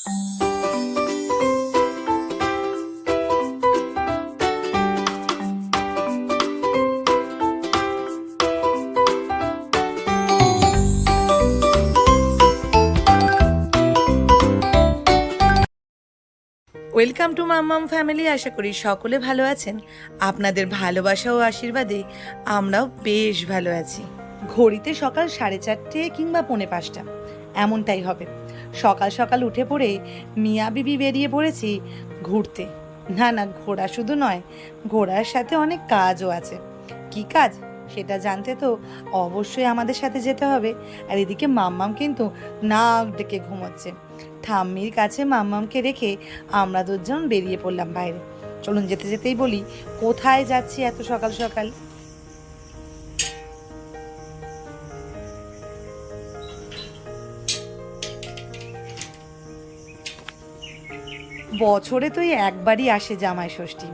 Welcome to Mammam family আশা করি সকলে ভালো আছেন। আপনাদের ভালোবাসা ও আশীর্বাদে আমরাও বেশ ভালো আছি। ঘড়িতে সকাল সাড়ে চারটে কিংবা পৌনে পাঁচটা। এমনটাই হবে। সকাল সকাল উঠে পড়ে মিয়া বিবি বেরিয়ে পড়েছি ঘুরতে। না না, ঘোরা শুধু নয় ঘোড়ার সাথে অনেক কাজও আছে। কি কাজ? সেটা জানতে তো অবশ্যই আমাদের সাথে যেতে হবে। আর এদিকে মাম্মাম কিন্তু নাক ডেকে ঘুমোচ্ছে। ঠাম্মির কাছে মাম্মামকে রেখে আমরা দুজন বেরিয়ে পড়লাম বাইরে। চলুন যেতে যেতেই বলি, কোথায় যাচ্ছি এত সকাল সকাল? বছরে তো একবারই আসে জামাই ষষ্ঠী।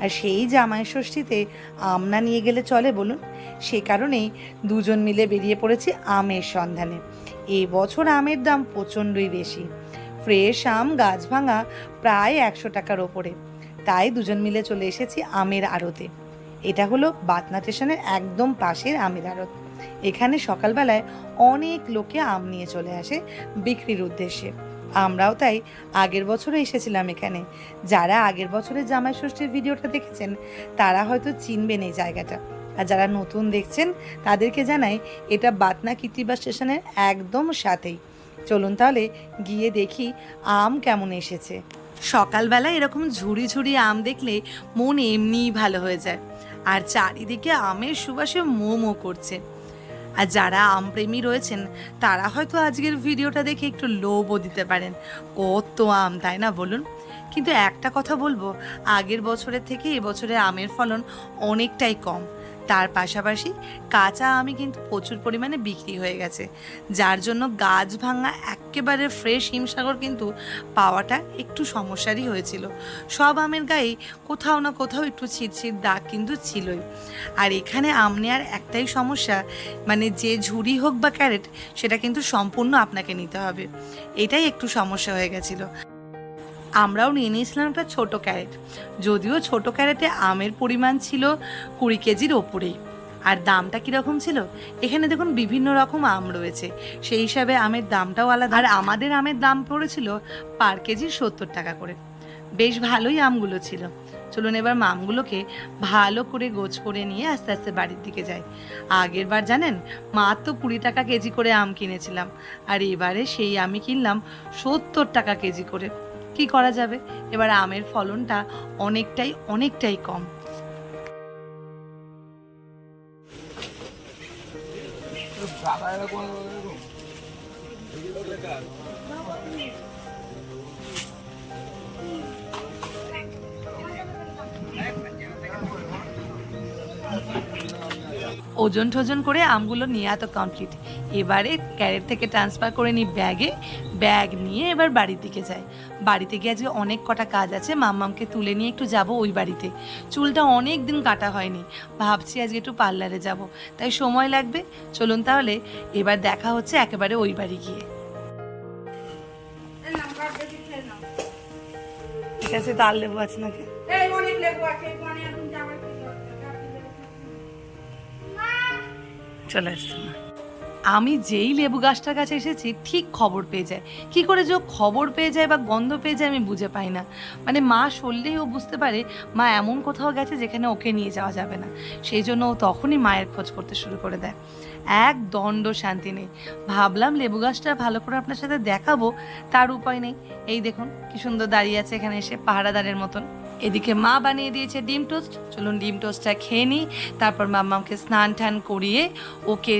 আর সেই জামাই ষষ্ঠীতে আমনা নিয়ে গেলে চলে বলুন? সে কারণেই দুজন মিলে বেরিয়ে পড়েছি আমের সন্ধানে। এই বছর আমের দাম প্রচণ্ডই বেশি। ফ্রেশ আম গাছ ভাঙা প্রায় একশো টাকার ওপরে। তাই দুজন মিলে চলে এসেছি আমের আড়তে। এটা হলো বাতনা স্টেশনের একদম পাশের আমের আড়ত। এখানে সকালবেলায় অনেক লোকে আম নিয়ে চলে আসে বিক্রির উদ্দেশ্যে। আমরাও তাই আগের বছরও এসেছিলাম এখানে। যারা আগের বছরের জামাই ষষ্ঠীর ভিডিওটা দেখেছেন, তারা হয়তো চিনবেন এই জায়গাটা। আর যারা নতুন দেখছেন, তাদেরকে জানাই এটা বাতনা কীর্তিবাস স্টেশনের একদম সাথেই। চলুন তাহলে গিয়ে দেখি আম কেমন এসেছে। সকালবেলা এরকম ঝুড়ি ঝুড়ি আম দেখলে মন এমনিই ভালো হয়ে যায়। আর চারিদিকে আমের সুবাসে মো মো করছে। আর যারা আমপ্রেমী রয়েছেন, তারা হয়তো আজকের ভিডিওটা দেখে একটু লোভও দিতে পারেন। কত আম, তাই না বলুন? কিন্তু একটা কথা বলব, আগের বছরের থেকে এবছরে আমের ফলন অনেকটাই কম। তার পাশাপাশি কাঁচা আমি কিন্তু প্রচুর পরিমাণে বিক্রি হয়ে গেছে। যার জন্য গাছ ভাঙা একেবারে ফ্রেশ হিমসাগর কিন্তু পাওয়াটা একটু সমস্যারই হয়েছিল। সব আমের গায়ে কোথাও না কোথাও একটু ছিটছিট দাগ কিন্তু ছিলই। আর এখানে আম নেওয়ার একটাই সমস্যা মানে যে ঝুড়ি হোক বা ক্যারেট, সেটা কিন্তু সম্পূর্ণ আপনাকে নিতে হবে। এটাই একটু সমস্যা হয়ে গেছিল। আমরাও নিয়ে নিয়েছিলাম একটা ছোটো ক্যারেট। যদিও ছোট ক্যারেটে আমের পরিমাণ ছিল কুড়ি কেজির ওপরেই। আর দামটা কীরকম ছিল? এখানে দেখুন বিভিন্ন রকম আম রয়েছে। সেই হিসাবে আমের দামটাও আলাদা। আর আমাদের আমের দাম পড়েছিল পার কেজি সত্তর টাকা করে। বেশ ভালোই আমগুলো ছিল। চলুন এবার আমগুলোকে ভালো করে গোছ করে নিয়ে আস্তে আস্তে বাড়ির দিকে যাই। আগের বার জানেন, মাত্র কুড়ি টাকা কেজি করে আম কিনেছিলাম। আর এবারে সেই আমি কিনলাম সত্তর টাকা কেজি করে। কি করা যাবে? এবার আমের ফলনটা অনেকটাই অনেকটাই কম। ওজন টোজন করে আমগুলো নিয়ে তো কমপ্লিট এবারে ক্যারেট থেকে ট্রান্সফার করে নিই ব্যাগে ব্যাগ নিয়ে এবার বাড়ির দিকে যাই। বাড়িতে গিয়ে আজকে অনেক কটা কাজ আছে। মাম্মামকে তুলে নিয়ে একটু যাব ওই বাড়িতে। চুলটা অনেক দিন কাটা হয়নি। ভাবছি আজকে একটু পার্লারে যাব। তাই সময় লাগবে। চলুন তাহলে এবার দেখা হচ্ছে একেবারে ওই বাড়ি গিয়ে। ঠিক আছে তার লেবু আছে নাকি? অনেক লেবু আছে চলে আসছে। আমি যেই লেবু গাছটার কাছে এসেছি, ঠিক খবর পেয়ে যায়। কি করে যে খবর পেয়ে যায় বা গন্ধ পেয়ে যায় আমি বুঝে পাই না। মানে মা সরলেই ও বুঝতে পারে, মা এমন কোথাও গেছে যেখানে ওকে নিয়ে যাওয়া যাবে না। সেই জন্য ও তখনই মায়ের খোঁজ করতে শুরু করে দেয়। এক দণ্ড শান্তি নেই। ভাবলাম লেবু গাছটা ভালো করে আপনার সাথে দেখাবো তার উপায় নেই। এই দেখুন কি সুন্দর দাঁড়িয়ে আছে এখানে এসে পাহারাদারের মতন। এদিকে মা বানিয়ে দিয়েছে ডিম টোস্ট। চলুন ডিম টোস্টটা খেয়ে নিই। তারপর মাম্মামকে স্নান টান করিয়ে ওকে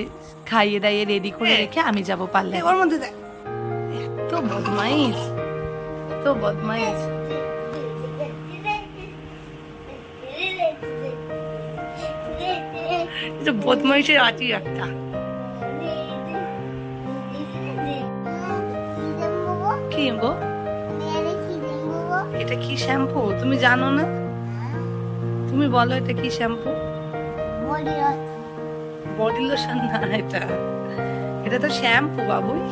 খাইয়ে দাইয়ে রেডি করে রেখে আমি যাব পারলে ওর মধ্যে দেখ। এত বদমাইশ। এত বদমাইশ। এটা বদমাইশের আটি একটা। কি গো? এটা কি শ্যাম্পু? তুমি জানো না? তুমি বলো এটা কি শ্যাম্পু? বডি লোশন না এটা। এটা তো শ্যাম্পু, বাবুই।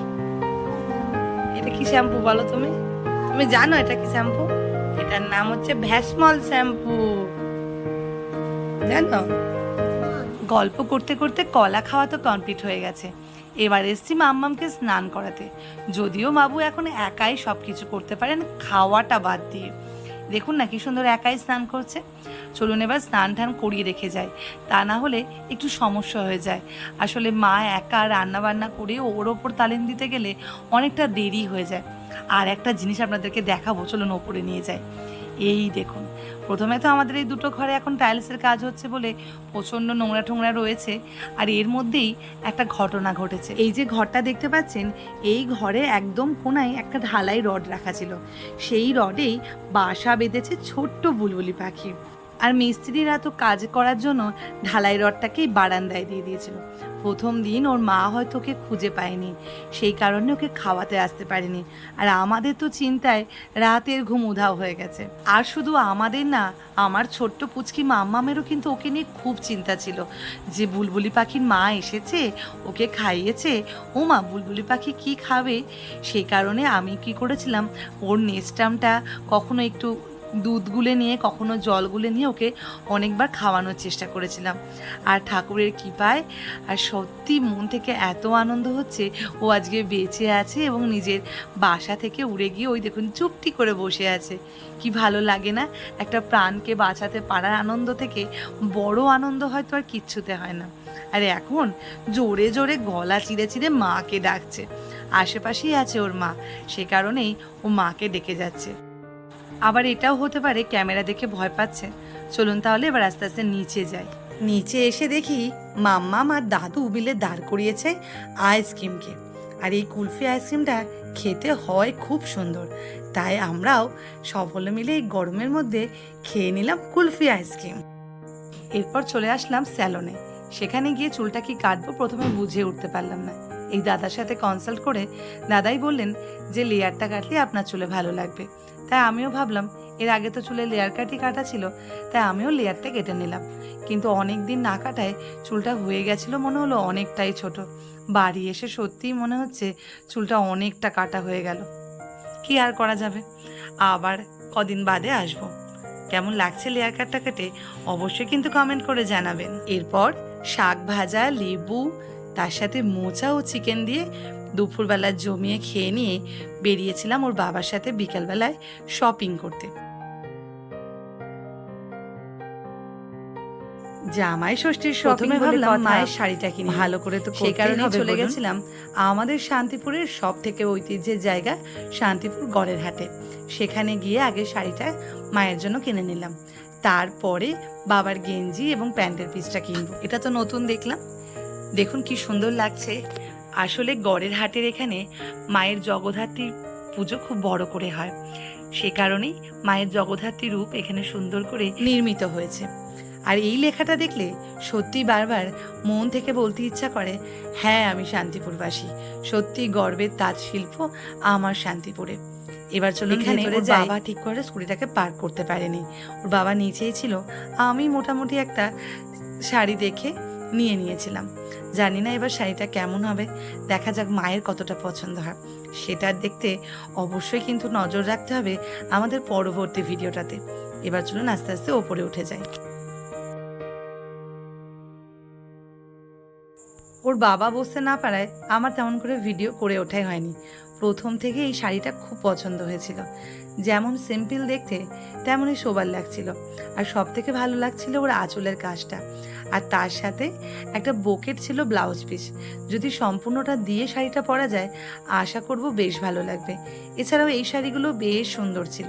এটা কি শ্যাম্পু বলো তুমি? তুমি জানো এটা কি শ্যাম্পু? এটার নাম হচ্ছে ভ্যাসমল শ্যাম্পু। জানো? গল্প করতে করতে কলা খাওয়া তো কমপ্লিট হয়ে গেছে। এবার এসছি মাম্মামকে স্নান করাতে। যদিও বাবু এখন একাই সব কিছু করতে পারেন, খাওয়াটা বাদ দিয়ে। দেখুন না কি সুন্দর একাই স্নান করছে। চলুন এবার স্নান টান করিয়ে রেখে যায় তা না হলে একটু সমস্যা হয়ে যায়। আসলে মা একা রান্না বান্না করে ওর ওপর তালিম দিতে গেলে অনেকটা দেরি হয়ে যায়। আর একটা জিনিস আপনাদেরকে দেখাবো, চলুন ওপরে নিয়ে যায় এই দেখুন। প্রথমে তো আমাদের এই দুটো ঘরে এখন টাইলসের কাজ হচ্ছে বলে প্রচণ্ড নোংরা ঠোংরা রয়েছে আর এর মধ্যেই একটা ঘটনা ঘটেছে। এই যে ঘরটা দেখতে পাচ্ছেন, এই ঘরে একদম কোনায় একটা ঢালাই রড রাখা ছিল। সেই রডেই বাসা বেঁধেছে ছোট্ট বুলবুলি পাখি। আর মিস্ত্রিরা তো কাজ করার জন্য ঢালাই রডটাকেই বারান্দায় দিয়ে দিয়েছিল। প্রথম দিন ওর মা হয়তো ওকে খুঁজে পায়নি, সেই কারণে ওকে খাওয়াতে আসতে পারেনি। আর আমাদের তো চিন্তায় রাতের ঘুম উধাও হয়ে গেছে। আর শুধু আমাদের না, আমার ছোট্ট পুচকি মাম্মামেরও কিন্তু ওকে নিয়ে খুব চিন্তা ছিল। যে বুলবুলি পাখির মা এসেছে, ওকে খাইয়েছে ও মা বুলবুলি পাখি কি খাবে? সেই কারণে আমি কি করেছিলাম, ওর নেস্টামটা কখনো একটু দুধ গুলে নিয়ে, কখনো জল গুলে নিয়ে ওকে অনেকবার খাওয়ানোর চেষ্টা করেছিলাম। আর ঠাকুরের কৃপায়, আর সত্যি মন থেকে এত আনন্দ হচ্ছে, ও আজকে বেঁচে আছে এবং নিজের বাসা থেকে উড়ে গিয়ে ওই দেখুন চুপটি করে বসে আছে। কি ভালো লাগে না? একটা প্রাণকে বাঁচাতে পারার আনন্দ থেকে বড় আনন্দ হয়তো আর কিচ্ছুতে হয় না। আর এখন জোরে জোরে গলা চিড়ে চিরে মাকে ডাকছে। আশেপাশেই আছে ওর মা। সে কারণেই ও মাকে ডেকে যাচ্ছে। আবার এটাও হতে পারে ক্যামেরা দেখে ভয় পাচ্ছে। চলুন তাহলে এবার আস্তে আস্তে নিচে যাই। নিচে এসে দেখি মাম্মা আর দাদু বিলে দাঁড় করিয়েছে আইসক্রিমকে। আর এই কুলফি আইসক্রিমটা খেতে হয় খুব সুন্দর। তাই আমরাও সকলে মিলে এই গরমের মধ্যে খেয়ে নিলাম কুলফি আইসক্রিম। এরপর চলে আসলাম স্যালনে। সেখানে গিয়ে চুলটা কি কাটবো প্রথমে বুঝে উঠতে পারলাম না। এই দাদার সাথে কনসাল্ট করে দাদাই বললেন যে, লেয়ারটা কাটলে আপনার চুলে ভালো লাগবে। তাই আমিও ভাবলাম, এর আগে তো চুলে লেয়ার কাটই কাটা ছিল, তাই আমিও লেয়ারটা কেটে নিলাম। কিন্তু অনেক দিন না কাটায় চুলটা হয়ে গেছিল মনে হলো অনেকটাই ছোট। বাড়ি এসে সত্যিই মনে হচ্ছে চুলটা অনেকটা কাটা হয়ে গেল। কি আর করা যাবে? আবার কদিন বাদে আসব। কেমন লাগছে লেয়ার কাটটা কেটে? অবশ্যই কিন্তু কমেন্ট করে জানাবেন। এরপর শাক ভাজা, লেবু, তার সাথে মোচা ও চিকেন দিয়ে দুপুরবেলা জমিয়ে খেয়ে নিয়ে বেরিয়েছিলাম ওর বাবার সাথে বিকালবেলায় শপিং করতে। জামাই ষষ্ঠীর শপিং ভাবলাম মায়ের শাড়িটা কিনি ভালো করে তো সেই কারণে চলে গেছিলাম। আমাদের শান্তিপুরের সব থেকে ঐতিহ্যের জায়গা শান্তিপুর গড়ের হাটে। সেখানে গিয়ে আগে শাড়িটা মায়ের জন্য কিনে নিলাম। তারপরে বাবার গেঞ্জি এবং প্যান্টের পিসটা কিনবো। এটা তো নতুন দেখলাম। দেখুন কি সুন্দর লাগছে। আসলে গড়ের হাটের এখানে মায়ের জগদ্ধাত্রী পুজো খুব বড় করে হয়। সে কারণেই মায়ের জগদ্ধাত্রী রূপ এখানে সুন্দর করে নির্মিত হয়েছে। আর এই লেখাটা দেখলে সত্যি বারবার মন থেকে বলতে ইচ্ছা করে হ্যাঁ আমি শান্তিপুরবাসী। সত্যি গর্বের তাঁত শিল্প আমার শান্তিপুরে। এবার চলো এখানে ওর বাবা ঠিক করে স্কুটিটাকে পার্ক করতে পারেনি। ওর বাবা নিচেই ছিল আমি মোটামুটি একটা শাড়ি দেখে নিয়ে নিয়েছিলাম। জানি না এবার শাড়িটা কেমন হবে। দেখা যাক মায়ের কতটা পছন্দ হয়। সেটা দেখতে অবশ্যই কিন্তু নজর রাখতে হবে আমাদের পরবর্তী ভিডিওটাতে। এবার চলুন আস্তে আস্তে ওপরে উঠে যাই। ওর বাবা বসতে না পারায় আমার তেমন করে ভিডিও করে ওঠাই হয়নি। প্রথম থেকে এই শাড়িটা খুব পছন্দ হয়েছিল। যেমন সিম্পল দেখতে তেমনই শোবার লাগছিল। আর সব থেকে ভালো লাগছিল ওর আঁচলের কাজটা। আর তার সাথে একটা বোকেট ছিল ব্লাউজ পিস যদি সম্পূর্ণটা দিয়ে শাড়িটা পরা যায়, আশা করব বেশ ভালো লাগবে। এছাড়াও এই শাড়িগুলো বেশ সুন্দর ছিল।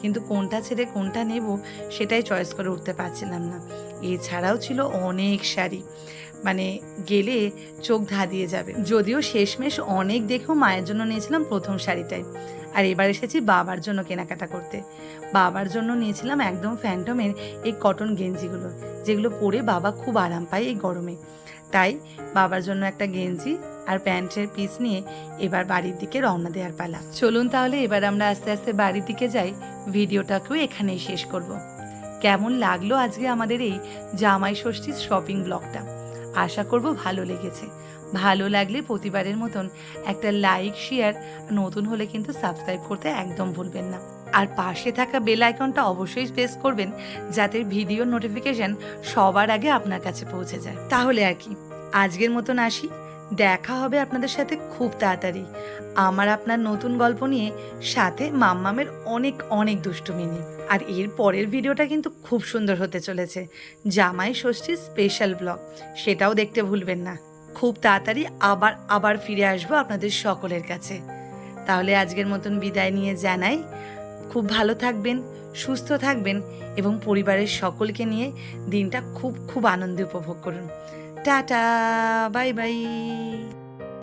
কিন্তু কোনটা ছেড়ে কোনটা নেব, সেটাই চয়েস করে উঠতে পারছিলাম না। এছাড়াও ছিল অনেক শাড়ি। মানে গেলে চোখ ধাঁধিয়ে যাবে। যদিও শেষমেশ অনেক দেখেও মায়ের জন্য নিয়েছিলাম প্রথম শাড়িটাই। আর এবার এসেছি বাবার জন্য কেনাকাটা করতে। বাবার জন্য নিয়েছিলাম একদম ফ্যান্টমের এই কটন গেঞ্জিগুলো, যেগুলো পরে বাবা খুব আরাম পায় এই গরমে। তাই বাবার জন্য একটা গেঞ্জি আর প্যান্টের পিস নিয়ে এবার বাড়ির দিকে রওনা দেওয়ার পালা। চলুন তাহলে এবার আমরা আস্তে আস্তে বাড়ির দিকে যাই। ভিডিওটাকেও এখানেই শেষ করব। কেমন লাগল আজকে আমাদের এই জামাই ষষ্ঠীর শপিং ব্লগটা আশা করব ভালো লেগেছে। ভালো লাগলে প্রতিবারের মতন একটা লাইক শেয়ার নতুন হলে কিন্তু সাবস্ক্রাইব করতে একদম ভুলবেন না। আর পাশে থাকা বেল আইকনটা অবশ্যই প্রেস করবেন, যাতে ভিডিও নোটিফিকেশন সবার আগে আপনার কাছে পৌঁছে যায়। তাহলে আর কি, আজকের মতন আসি। দেখা হবে আপনাদের সাথে খুব তাড়াতাড়ি। আমার আপনার নতুন গল্প নিয়ে সাথে মাম্মামের অনেক অনেক দুষ্টুমি নিয়ে। আর এর পরের ভিডিওটা কিন্তু খুব সুন্দর হতে চলেছে। জামাই ষষ্ঠীর স্পেশাল ব্লগ সেটাও দেখতে ভুলবেন না। খুব তাড়াতাড়ি আবার আবার ফিরে আসব আপনাদের সকলের কাছে। তাহলে আজকের মতন বিদায় নিয়ে জানাই, খুব ভালো থাকবেন, সুস্থ থাকবেন এবং পরিবারের সকলকে নিয়ে দিনটা খুব খুব আনন্দে উপভোগ করুন। Tata, bye bye.